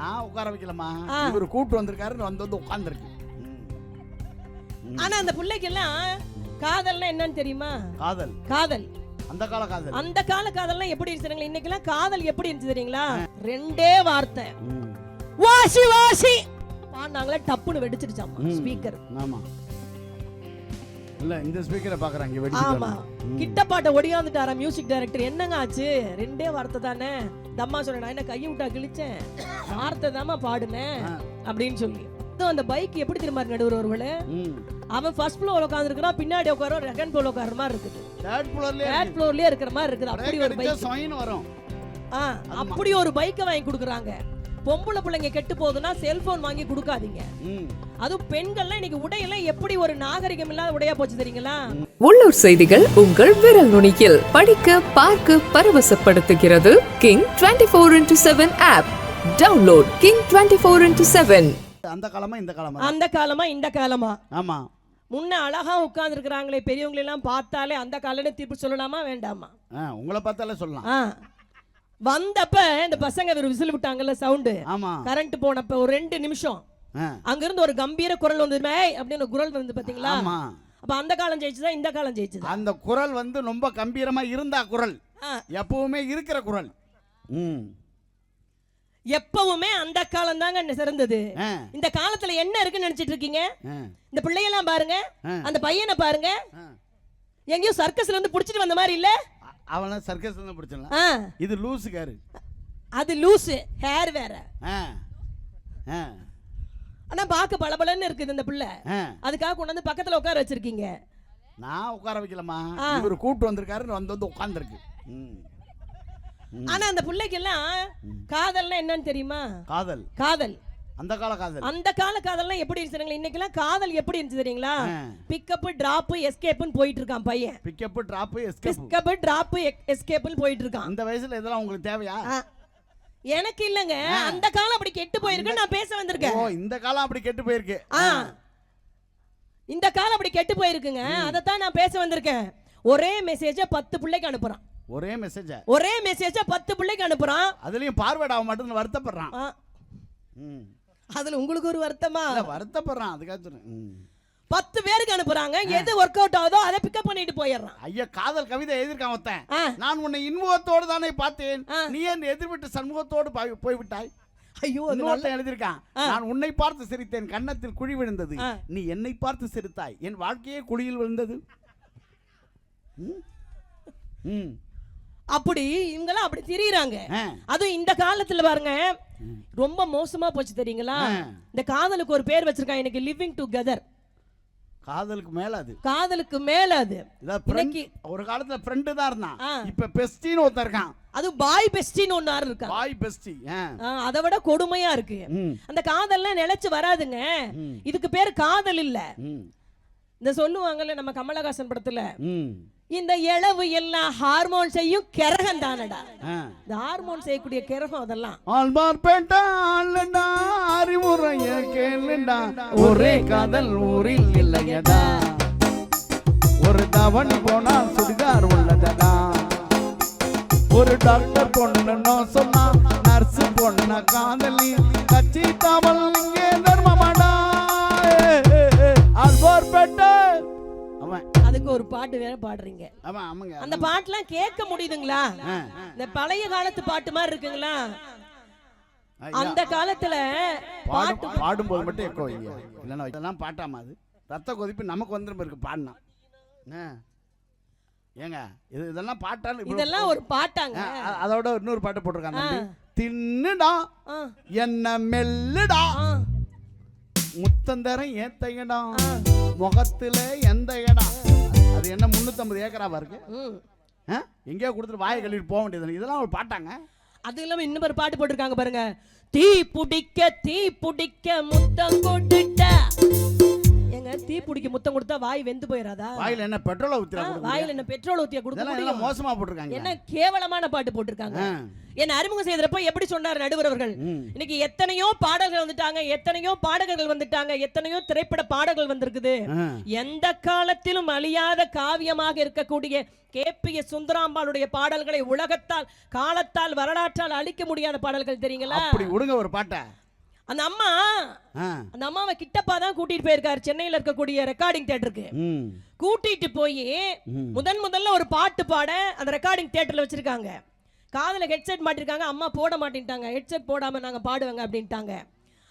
நான் உட்கார வைக்கலமா. இவர் கூட்டு வந்திருக்காரு வந்து வந்து உட்கார்ந்துருக்கு. ஆனா அந்த பிள்ளைக்கு எல்லாம் காதல்னா என்னன்னு தெரியுமா? காதல். காதல். அந்த கால காதல். அந்த கால காதல்லாம் எப்படி இருந்துச்சு இன்னைக்கு எல்லாம் காதல் எப்படி இருந்துச்சு தெரியுங்களா? ரெண்டே வார்த்தை. வாசி வாசி. பாடினாங்களே டப்புன்னு வெடிச்சிருச்சாமா. ஸ்பீக்கர். ஆமா. இல்ல இந்த ஸ்பீக்கரை பாக்குறாங்க ஆமா. கிட்ட பாட்ட ஒடியாந்துட்டாரா மியூசிக் டைரக்டர் என்னங்க ஆச்சு? ரெண்டே வார்த்தை தானே. தம்மா சொன்ன நான் என்ன கையை விட்டா கிழிச்சேன்? வார்த்தை தாமா பாடுனேன். அப்படின்னு சொல்லி. அந்த பைக் எப்படி திரும்ப நடுவர் ஒருவளு அவன் ஃபர்ஸ்ட் ஃப்ளோர் உட்காந்துருக்கான் பின்னாடி உட்கார செகண்ட் ஃப்ளோர் உட்கார மாதிரி இருக்குது. தேர்ட் ஃப்ளோர்லயே தேர்ட் ஃப்ளோர்லயே இருக்கிற மாதிரி இருக்குது. அப்படி ஒரு பைக் வரும். அப்படி ஒரு பைக்கை வாங்கி கொடுக்குறாங்க. பொம்பளை பிள்ளைங்க கெட்டு போகுதுன்னா செல்போன் வாங்கி கொடுக்காதீங்க. அதுவும் பெண்கள்லாம் இன்னைக்கு உடையெல்லாம் எப்படி ஒரு நாகரிகம் இல்லாத உடையா போச்சு தெரியுங்களா? உள்ளூர் செய்திகள் உங்கள் விரல் நுனியில். படிக்க பார்க்க பரவசப்படுத்துகிறது king twenty four into seven app download king twenty four into seven அந்த காலமா இந்த காலமா? அந்த காலமா இந்த காலமா? ஆமா. முன்ன அழகா உட்கார்ந்து இருக்கிறாங்களே பெரியவங்களை எல்லாம் பார்த்தாலே அந்த காலன்னு தீர்ப்பு சொல்லலாமா வேண்டாமா? ஆ, உங்களை பார்த்தாலே சொல்லலாம். ஆ. வந்தப்ப இந்த பசங்க ஒரு விசில் விட்டாங்கல்ல சவுண்டு ஆமா. கரண்ட் போனப்ப ஒரு ரெண்டு நிமிஷம். ஆ, அங்கிருந்து ஒரு கம்பீர குரல் வந்து "மேய்" அப்படின்னு குரல் வந்து பாத்தீங்களா? ஆமா. அப்ப அந்த காலம் ஜெயிச்சுதா இந்த காலம் ஜெயிச்சுதா? அந்த குரல் வந்து ரொம்ப கம்பீரமா இருந்தா குரல். எப்பவுமே இருக்கிற குரல். ம். எப்பவுமே அந்த காலம் தாங்க சிறந்தது. இந்த காலத்துல என்ன இருக்குன்னு நினைச்சிட்டு இருக்கீங்க? இந்த பிள்ளையெல்லாம் பாருங்க. அந்த பையனை பாருங்க. எங்கேயோ சர்க்கஸ்ல இருந்து புடிச்சிட்டு வந்த மாதிரி இல்ல? அவனை சர்க்கஸ் தான் பிடிச்சலாம் இது லூசுக்காரு. அது லூசு ஹேர் வேற. ஆனா பார்க்க பளபளன்னு இருக்குது இந்த பிள்ளை. அதுக்காக கொண்டு வந்து பக்கத்துல உட்கார வச்சிருக்கீங்க. நான் உட்கார வைக்கலமா. இவர் கூட்டு வந்திருக்காரு வந்து வந்து உட்கார்ந்துருக்கு. ஆனா அந்த பிள்ளைக்கு எல்லாம் காதல்னா என்னன்னு தெரியுமா? காதல். காதல். அந்த கால காதல் அந்த கால காதல்லாம் எப்படி இருந்துச்சு இன்னைக்கு எல்லாம் காதல் எப்படி இருந்துச்சு தெரியுங்களா. பிக்கப் டிராப் எஸ்கேப்னு போயிட்டு இருக்கான் பையன். Pickup drop escape pickup drop எஸ்கேப்னு போயிட்டு இருக்கான் அந்த வயசுல இதெல்லாம் உங்களுக்கு தேவையா. எனக்கு இல்லங்க. அந்த காலம் அப்படி கெட்டு போயிருக்கு நான் பேச வந்திருக்கேன். ஓ இந்த காலம் அப்படி கெட்டு போயிருக்கு. இந்த காலம் அப்படி கெட்டு போயிருக்குங்க. அதைத்தான் நான் பேச வந்திருக்கேன். ஒரே மெசேஜ பத்து பிள்ளைக்கு அனுப்புறான். ஒரே மெசேஜ ஒரே மெசேஜ பத்து பிள்ளைக்கு அனுப்புறான். அதுலயும் பார்வேர்ட் ஆக மாட்டேன்னு வருத்தப்படுறான். அதுல உங்களுக்கு ஒரு வருத்தமா? வருத்தப்படுறான். அதுக்காக சொல்றேன். பத்து பேருக்கு அனுப்புறாங்க. எது ஒர்க் அவுட் ஆகுதோ அதை பிக்கப் பண்ணிட்டு போயிடுறான். ஐயா காதல் கவிதை எழுதியிருக்கான் ஒருத்தன். நான் உன்னை இன்முகத்தோடு தானே பார்த்தேன். நீ என் எதிர்விட்டு சண்முகத்தோடு போய்- போய்விட்டாய்? ஐயோ இன்னொருத்தன் எழுதியிருக்கான். நான் உன்னை பார்த்து சிரித்தேன். கன்னத்தில் குழி விழுந்தது. நீ என்னை பார்த்து சிரித்தாய். என் வாழ்க்கையே குழியில் விழுந்தது. ம். ம். அப்படி இவங்கெல்லாம் அப்படி திரியுறாங்க. அதுவும் இந்த காலத்துல பாருங்க ரொம்ப மோசமா போச்சு தெரியுங்களா. இந்த காதலுக்கு ஒரு பேர் வச்சிருக்காங்க எனக்கு லிவிங் டுகெதர் காதலுக்கு மேல அது. காதலுக்கு மேல அது. ஒரு காலத்துல ஃப்ரெண்டு தான் இருந்தான். இப்ப பெஸ்டின்னு ஒருத்தன் இருக்கான். அது பாய் பெஸ்டின்னு ஒன்னு ஆறு இருக்காங்க பாய் பெஸ்டி அதை விட கொடுமையா இருக்கு. அந்த காதல்லாம் நிலைச்சு வராதுங்க. இதுக்கு பேர் காதல் இல்ல. இந்த சொல்லுவாங்கல்ல நம்ம கமலஹாசன் படத்துல இந்த இளவு எல்லாம் ஹார்மோன் செய்யும் கிரகம் தானடா. இந்த ஹார்மோன் செய்யக்கூடிய கிரகம் அதெல்லாம். ஆழ்வார்பேட்டா ஆளுடா அறிவுரைய கேளுடா. ஒரே காதல் ஊரில் இல்லையடா. ஒரு தவணி போனா சுடிதார் உள்ளதடா. ஒரு டாக்டர் பொண்ணுன்னு சொன்னா நர்ஸ் பொண்ணு காதலி கட்சி ஒரு பாட்டு வேற பாடுறீங்க. அவன் ஆமாங்க. அந்த பாட்டுலாம் கேட்க முடியுதுங்களா. இந்த பழைய காலத்து பாட்டு மாதிரி இருக்குங்களா. அந்த காலத்துல பாட்டு பாடும் பாடும்போது மட்டும் எக்கோ வைங்க. இல்லைன்னா இதெல்லாம் பாட்டாமா அது? ரத்த கொதிப்பு நமக்கு வந்துடும் இருக்கு பாடினா. ஏங்க இது இதெல்லாம் பாட்டாலும் இதெல்லாம் ஒரு பாட்டாங்க. அதோட இன்னொரு பாட்டு போட்டிருக்காங்க. தின்னுடா என்ன மெல்லுடா. முத்தந்தரம் ஏத்தையடா. ஆ. முகத்துல எந்த இடம் அது என்ன முந்நூற்றம்பது ஏக்கராவா இருக்கு? எங்கேயோ கொடுத்துட்டு வாயை கழுவிட்டு போக வேண்டியது இதெல்லாம் ஒரு பாட்டாங்க? அது இல்லாம இன்னும் ஒரு பாட்டு போட்டிருக்காங்க பாருங்க. தீ புடிக்க தீ புடிக்க முத்தம் ஏங்க என்னங்க தீ பிடிக்க முத்தம் கொடுத்தா வாய் வெந்து போயிடாதா வாயில என்ன பெட்ரோலை ஆ, ஊத்துறா வாயில என்ன பெட்ரோல் ஊத்திய கொடுக்க முடியும் மோசமா போட்டிருக்காங்க? என்ன கேவலமான பாட்டு போட்டிருக்காங்க. என்ன அறிமுகம் செய்தறப்ப எப்படி சொன்னார் நடுவர் அவர்கள். இன்னைக்கு எத்தனையோ பாடல்கள் வந்துட்டாங்க எத்தனையோ பாடகர்கள் வந்துட்டாங்க எத்தனையோ திரைப்பட பாடல்கள் வந்திருக்குது. எந்த காலத்திலும் அழியாத காவியமாக இருக்கக்கூடிய கேபிய சுந்தராம்பாளுடைய பாடல்களை உலகத்தால் காலத்தால் வரலாற்றால் அழிக்க முடியாத பாடல்கள் தெரியுங்களா? அப்படி விடுங்க ஒரு பாட்டை. அந்த அம்மா. அந்த அம்மாவை கிட்டப்பா தான் கூட்டிட்டு போயிருக்காரு. சென்னையில இருக்கக்கூடிய ரெக்கார்டிங் தியேட்டருக்கு ம். கூட்டிட்டு போய். முதன் முதல்ல ஒரு பாட்டு பாட அந்த ரெக்கார்டிங் தியேட்டர்ல வச்சிருக்காங்க. காதுல ஹெட்செட் மாட்டிருக்காங்க. அம்மா போட மாட்டேன்ட்டாங்க. ஹெட்செட் போடாம நாங்க பாடுவாங்க அப்படின்ட்டாங்க.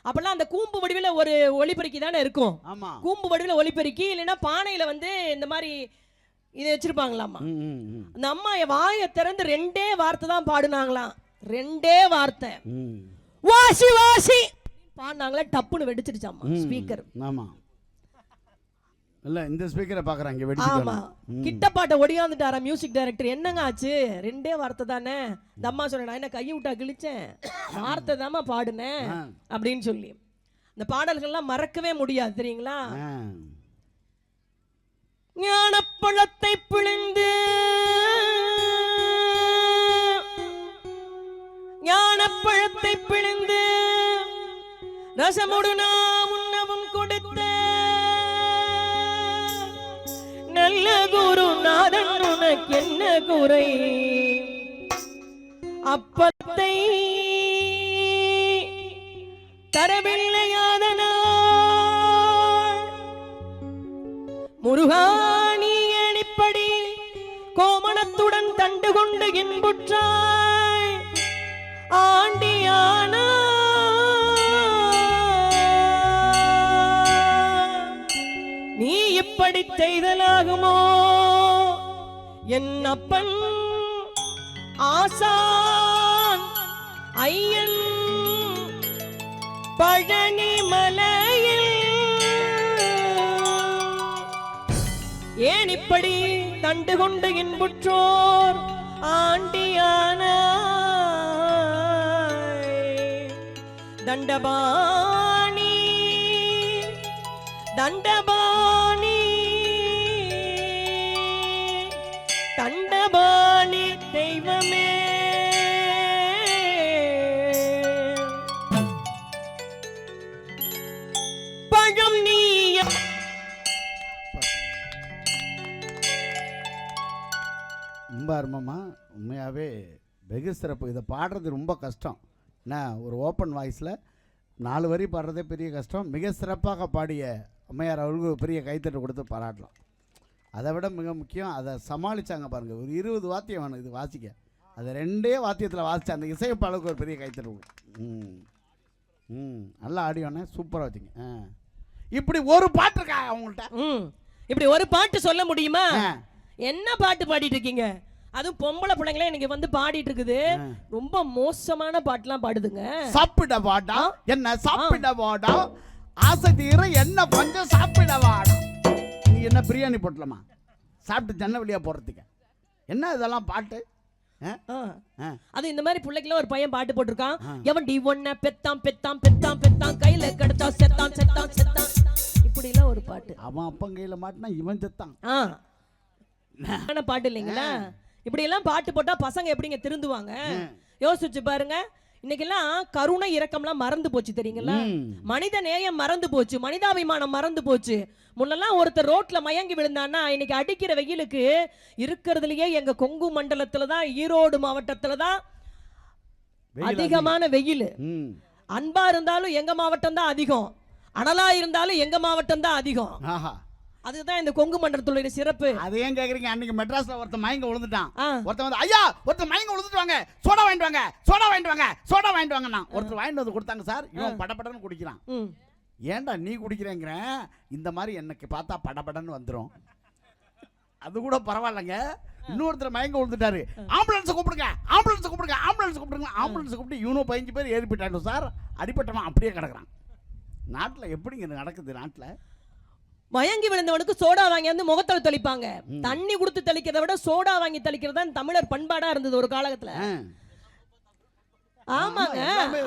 அப்பெல்லாம் அந்த கூம்பு வடிவில் ஒரு ஒளிபெருக்கி தானே இருக்கும். கூம்பு வடிவில் ஒளிபெருக்கி இல்லைன்னா பானையில வந்து இந்த மாதிரி இதை வச்சிருப்பாங்களாமா ம், ம், ம். அந்த அம்மா வாயை திறந்து ரெண்டே வார்த்தை தான் பாடுனாங்களாம். ரெண்டே வார்த்தை. வாசி வாசி. பாடினாங்களா டப்புன்னு வெடிச்சிருச்சாம்மா ம். ஸ்பீக்கர் ஆமா. இல்ல இந்த ஸ்பீக்கரை பாக்குறாங்க ஆமா. வெடிச்சு கிட்டப்பாட்ட ஒடியாந்துட்டாரா மியூசிக் டைரக்டர் என்னங்க ஆச்சு? ரெண்டே வார்த்தை தானே. இந்த அம்மா சொன்ன என்ன கையை விட்டா கிழிச்சேன்? வார்த்தை தாம்மா பாடுனேன். அப்படின்னு சொல்லி. இந்த பாடல்கள்லாம் மறக்கவே முடியாது தெரியுங்களா? ஞானப்பழத்தை பிழிந்து ஞானப்பழத்தை பிழிந்து தசமுடு நாம் உண்ணவும் கொடுத்த நல்ல குரு நாதன் உனக்கு என்ன குறை? அப்பத்தை தரவில்லையாதன முருகாணி அடிப்படி கோமணத்துடன் தண்டு கொண்டு இன்புற்றாய். ஆண்டிய செய்தலாகுமோ? என் அப்பன் ஆசான் ஐயன் பழனி மலையில் ஏன் இப்படி தண்டு கொண்டு இன்புற்றோர் ஆண்டியான தண்டபாணி தண்டபாணி பழம் நீய. ரொம்ப அருமமா உண்மையாகவே வெகு சிறப்பு. இதை பாடுறது ரொம்ப கஷ்டம். என்ன ஒரு ஓப்பன் வாய்ஸில் நாலு வரி பாடுறதே பெரிய கஷ்டம். மிக சிறப்பாக பாடிய அம்மையார் அவர்களுக்கு பெரிய கைத்தட்டு கொடுத்து பாராட்டலாம். அதை விட மிக முக்கியம் அதை சமாளித்தாங்க பாருங்கள் ஒரு இருபது வாத்தியம் வேணும் இது வாசிக்க. அதை ரெண்டே வாத்தியத்தில் வாசித்த அந்த இசையப்பாளுக்கு ஒரு பெரிய கொடு. ம். ம். நல்லா ஆடியோனே சூப்பராக வச்சிங்க. ஆ. இப்படி ஒரு பாட்டு இருக்கா அவங்கள்ட்ட ம். இப்படி ஒரு பாட்டு சொல்ல முடியுமா. என்ன பாட்டு பாடிட்டு இருக்கீங்க? அதுவும் பொம்பளை பிள்ளைங்களே இன்னைக்கு வந்து பாடிட்டு இருக்குது. ரொம்ப மோசமான பாட்டுலாம் பாடுதுங்க. சாப்பிட வாடா. என்ன சாப்பிட வாடா? ஆசை தீர என்ன கொஞ்சம் சாப்பிட வாடா. நீ என்ன பிரியாணி போட்டலாமா சாப்பிட்டு ஜன்ன வழியா போடுறதுக்கு என்ன இதெல்லாம் பாட்டு. அது இந்த மாதிரி பிள்ளைக்குள்ள ஒரு பையன் பாட்டு போட்டிருக்கான். எவன் டி ஒன்ன பெத்தான் பெத்தான் பெத்தான் பெத்தான் கையில கெடுத்தா செத்தான் செத்தான் செத்தான். இப்படி எல்லாம் ஒரு பாட்டு. அவன் அப்பன் கையில மாட்டினா இவன் செத்தான். பாட்டு இல்லைங்களா? இப்படி எல்லாம் பாட்டு போட்டா பசங்க எப்படிங்க திருந்துவாங்க? யோசிச்சு பாருங்க. இன்னைக்கெல்லாம் கருணை இரக்கம்லாம் மறந்து போச்சு தெரியுங்களா. மனித நேயம் மறந்து போச்சு மனிதாபிமானம் மறந்து போச்சு. முன்னெல்லாம் ஒருத்தர் ரோட்ல மயங்கி விழுந்தான்னா இன்னைக்கு அடிக்கிற வெயிலுக்கு இருக்கிறதுலயே எங்க கொங்கு மண்டலத்துல தான் ஈரோடு மாவட்டத்துல தான் அதிகமான வெயில். அன்பா இருந்தாலும் எங்க மாவட்டம் தான் அதிகம். அனலா இருந்தாலும் எங்க மாவட்டம் தான் அதிகம். ஆஹா. அதுதான் இந்த கொங்கு மண்டலத்துடைய சிறப்பு. அது ஏன் கேக்குறீங்க. அன்னைக்கு மெட்ராஸ்ல ஒருத்தன் மயங்க விழுந்துட்டான். ஒருத்தன் வந்து ஐயா ஒருத்தன் மயங்க விழுந்துட்டு வாங்க. சோடா வாங்கிட்டு வாங்க. சோடா வாங்கிட்டு வாங்க. சோடா வாங்கிட்டு வாங்க ஒருத்தர் வாங்கிட்டு வந்து கொடுத்தாங்க சார். இவன் படபடன்னு குடிக்கிறான். ஏன்டா நீ குடிக்கிறேங்கிறேன் இந்த மாதிரி எனக்கு பார்த்தா படபடன்னு வந்துடும் அது கூட பரவாயில்லைங்க. இன்னொருத்தர் மயங்க விழுந்துட்டாரு. ஆம்புலன்ஸ் கூப்பிடுங்க. ஆம்புலன்ஸ் கூப்பிடுங்க. ஆம்புலன்ஸ் கூப்பிடுங்க. ஆம்புலன்ஸ் கூப்பிட்டு இவனும் பதினஞ்சு பேர் ஏறி போயிட்டாங்க சார். அடிப்பட்டவன் அப்படியே கிடக்குறான். நாட்டில் எப்படிங்க நடக்குது? நாட்டில் மயங்கி விழுந்தவனுக்கு சோடா வாங்கி வந்து முகத்துல தெளிப்பாங்க. தண்ணி கொடுத்து தெளிக்கிறத விட சோடா வாங்கி தெளிக்கிறது தான் தமிழர் பண்பாடா இருந்தது ஒரு காலகட்டத்துல. ஆமாங்க.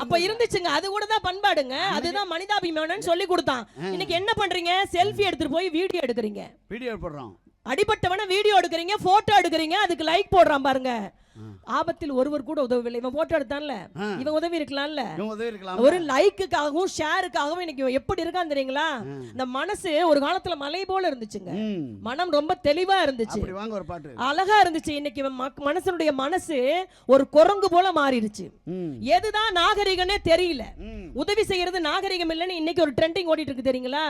அப்ப இருந்துச்சுங்க. அது கூட தான் பண்பாடுங்க. அதுதான் மனிதாபிமானம்னு சொல்லி கொடுத்தான். இன்னைக்கு என்ன பண்றீங்க? செல்ஃபி எடுத்துட்டு போய் வீடியோ எடுக்கிறீங்க. வீடியோ போடுறோம் அடிபட்டவன வீடியோ எடுக்கிறீங்க போட்டோ எடுக்கிறீங்க அதுக்கு லைக் போடுறான் பாருங்க. ஆபத்தில் ஒருவர் கூட உதவவில்லை. இவன் போட்டோ எடுத்தான்ல. இவன் உதவி இருக்கலாம்ல? ஒரு லைக்குக்காகவும் ஷேருக்காகவும் இன்னைக்கு எப்படி இருக்கான் தெரியுங்களா? இந்த மனசு ஒரு காலத்துல மலை போல இருந்துச்சுங்க. மனம் ரொம்ப தெளிவா இருந்துச்சு. அழகா இருந்துச்சு இன்னைக்கு மனசனுடைய மனசு ஒரு குரங்கு போல மாறிடுச்சு. எதுதான் நாகரிகம்னே தெரியல. உதவி செய்யறது நாகரிகம் இல்லைன்னு இன்னைக்கு ஒரு ட்ரெண்டிங் ஓடிட்டு இருக்கு தெரியுங்களா?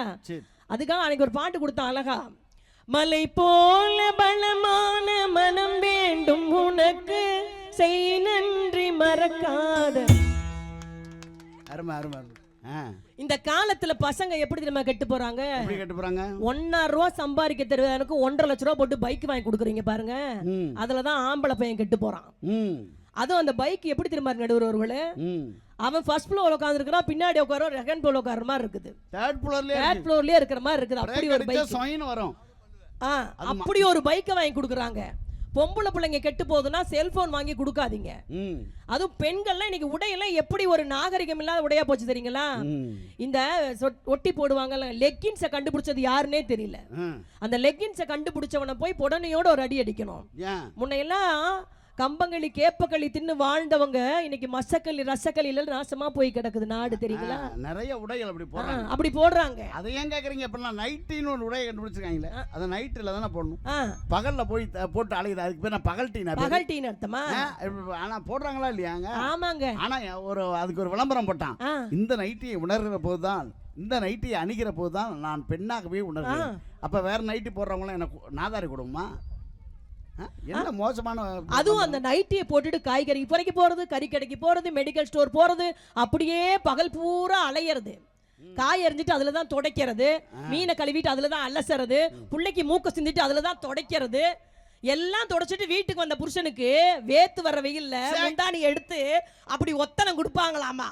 அதுக்காக அன்னைக்கு ஒரு பாட்டு கொடுத்தான் அழகா. மலை போல அருமை அருமை அருமை ஆ. இந்த காலத்துல பசங்க எப்படி தெரியுமா கெட்டு போறாங்க? எப்படி கேட்டு போறாங்க? ஒன்னாயிரம் ரூபா சம்பாதிக்க தெரியாதனுக்கு ஒன்றரை லட்ச ரூபா போட்டு பைக் வாங்கி கொடுக்குறீங்க பாருங்க. அதுலதான் ஆம்பளை பையன் கெட்டு போறான். அதுவும் அந்த பைக் எப்படி தெரியுமா நடுவர்களே ம். அவன் ஃபர்ஸ்ட் ஃப்ளோர் உட்காந்துருக்கான் பின்னாடி உட்கார செகண்ட் ஃப்ளோர் உட்கார மாதிரி இருக்குது. தேர்ட் ஃப்ளோர்லயே தேர்ட் ஃப்ளோர்லயே இருக்கிற மாதிரி இருக்குது. அப்படி ஒரு பைக் வரும். அப்படி ஒரு பைக்கை வாங்கி கொடுக்குறாங்க. பொம்பளை பிள்ளைங்க கெட்டு போகுதுன்னா செல்போன் வாங்கி கொடுக்காதீங்க. அதுவும் பெண்கள்லாம் இன்னைக்கு உடையெல்லாம் எப்படி ஒரு நாகரிகம் இல்லாத உடையா போச்சு தெரியுங்களா? இந்த ஒட்டி போடுவாங்கல்ல லெக்கின்ஸை கண்டுபிடிச்சது யாருன்னே தெரியல. அந்த லெக்கின்ஸை கண்டுபிடிச்சவனை போய் புடனையோட ஒரு அடி அடிக்கணும். முன்னையெல்லாம் கம்பங்களி கேப்பக்களி தின்னு வாழ்ந்தவங்க இன்னைக்கு மசக்களி ரசக்களியில நாசமா போய் கிடக்குது நாடு தெரியுங்களா? நிறைய உடைகள் அப்படி போடுறாங்க. அப்படி போடுறாங்க. அதை ஏன் கேக்குறீங்க? இப்பெல்லாம் நைட்டின்னு ஒரு உடையை கண்டுபிடிச்சிருக்காங்களே. அதை நைட்டில் தானே போடணும். பகல்ல போய் போட்டு அழைக்குது அதுக்கு பேர் நான் பகல் டீ பகல் டீன்னு அர்த்தமா? ஆனா போடுறாங்களா இல்லையாங்க? ஆமாங்க. ஆனா ஒரு அதுக்கு ஒரு விளம்பரம் போட்டான். இந்த நைட்டியை உணர்கிற போதுதான் இந்த நைட்டியை அணிகிற போதுதான் நான் பெண்ணாகவே உணர்கிறேன் அப்ப வேற நைட்டி போடுறவங்களும் எனக்கு நாதாரி கொடுமா? என்ன மோசமான அதுவும் அந்த நைட்டியை போட்டுட்டு காய்கறி பறிக்க போறது கறி கடைக்கு போறது மெடிக்கல் ஸ்டோர் போறது அப்படியே பகல் பூரா அலையிறது. காய் எறிஞ்சிட்டு அதுல தான் துடைக்கிறது மீனை கழுவிட்டு அதுல தான் அலசறது பிள்ளைக்கு மூக்க சிந்திட்டு அதுல தான் துடைக்கிறது. எல்லாம் தொடச்சிட்டு வீட்டுக்கு வந்த புருஷனுக்கு வேத்து வர வெயில்ல முந்தானி எடுத்து அப்படி ஒத்தனம் கொடுப்பாங்களாமா?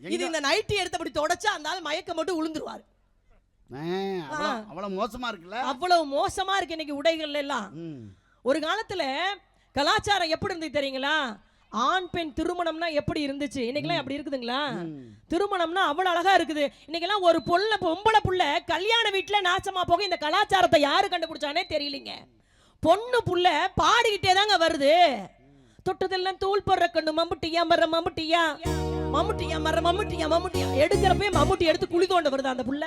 இது இந்த நைட்டி எடுத்து அப்படி தொடச்சா அந்த ஆள் மயக்கம் மட்டும் விழுந்துருவாரு அவ்வளவு- மோசமா இருக்குல்ல? அவ்வளவு மோசமா இருக்கு இன்னைக்கு உடைகள் எல்லாம். ஒரு காலத்துல கலாச்சாரம் எப்படி இருந்தது தெரியுங்களா? ஆண் பெண் திருமணம்னா எப்படி இருந்துச்சு? இன்னைக்கெல்லாம் அப்படி இருக்குதுங்களா? திருமணம்னா அவ்வளவு அழகா இருக்குது. இன்னைக்கெல்லாம் ஒரு பொண்ணு பொம்பளை புள்ள கல்யாண வீட்டுல நாசமா போக இந்த கலாச்சாரத்தை யாரு கண்டுபிடிச்சானே தெரியலீங்க. பொண்ணு புள்ள பாடிக்கிட்டே தாங்க வருது. தொட்டதெல்லாம் தூள் போடுற கண்ணு மம்முட்டியா மர மம்முட்டியா மம்முட்டியா மர மம்முட்டியா மம்முட்டியா. எடுக்கிறப்பே மம்முட்டி எடுத்து குழி தோண்ட வருது அந்த புள்ள.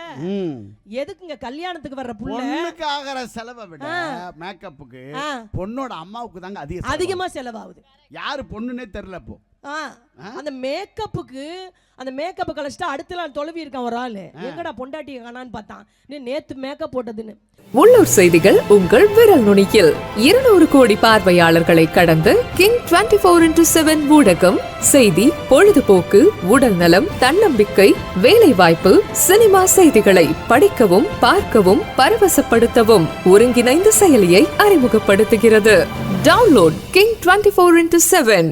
எதுக்குங்க கல்யாணத்துக்கு வர்ற புள்ள? பொண்ணுக்கு ஆகிற செலவை விட மேக்கப்புக்கு பொண்ணோட அம்மாவுக்கு தாங்க அதிக. அதிகமா செலவாகுது. யாரு பொண்ணுன்னே தெரியல இப்போ. அந்த மேக்கப்புக்கு அந்த மேக்கப்பை கழிச்சிட்டு அடுத்த நாள் தொலைவி இருக்கான் ஒரு ஆளு. எங்கடா பொண்டாட்டியை காணான்னு பார்த்தான். நீ நேத்து மேக்கப் போட்டதுன்னு. உள்ளூர் செய்திகள் உங்கள் விரல் நுனியில். இருநூறு கோடி பார்வையாளர்களை கடந்து king twenty four into seven ஊடகம் செய்தி பொழுதுபோக்கு உடல் நலம் தன்னம்பிக்கை வேலை வாய்ப்பு சினிமா செய்திகளை படிக்கவும் பார்க்கவும் பரவசப்படுத்தவும் ஒருங்கிணைந்த செயலியை அறிமுகப்படுத்துகிறது. Download king twenty four into seven